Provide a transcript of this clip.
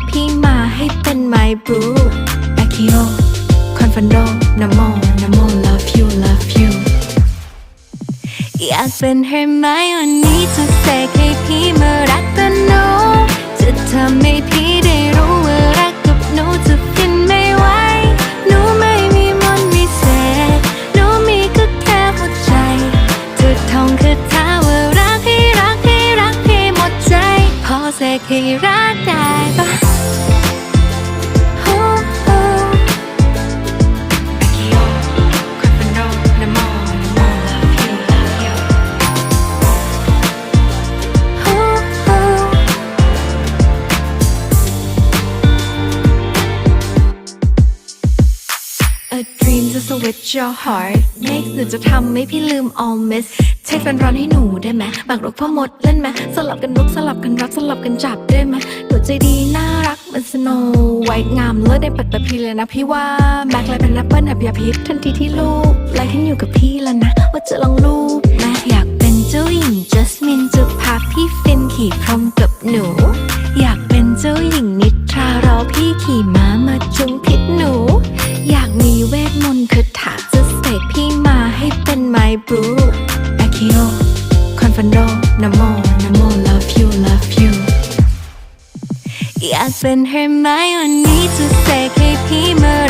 กพี่มาให้เป็น my boo แอคิโอคอนฟันโดนโมนโม love you love you อยากเป็น Hermione จะเสกให้พี่มารักกัน ให้รักได้ปะ A dream to switch your heart Next หนูจะทำให้พี่ลืม all miss เช็คแฟนร้อนให้หนูได้ไหมบากรกพ่อมดเล่นไหมสลับกันลุกสลับกันรักสลับกันจับได้ไหมหนูใจดีน่ารักเหมือนสโนไวท์งามเลิศในปัดตตภีเลยนะพี่ว่าแม็กเลยเป็นแอปเปิลหับยาพิษทันทีที่ลูกไลค์ขึ้นอยู่กับพี่แล้วนะ ว่าจะลองลูกแม่อยากเป็นเจ้าหญิงจัสมินจะพาพี่ฟินขี่พรหมกับหนู อยากเป็นเจ้าหญิงนิทรารอพี่ขี่มา มีเวทมนต์คาถาจะเสกพี่มาให้เป็น my boo แอคิโอคอนฟันโดนโมนโม love you love you อยากเป็นเฮอร์ไมโอนี่จะเสกให้พี่มา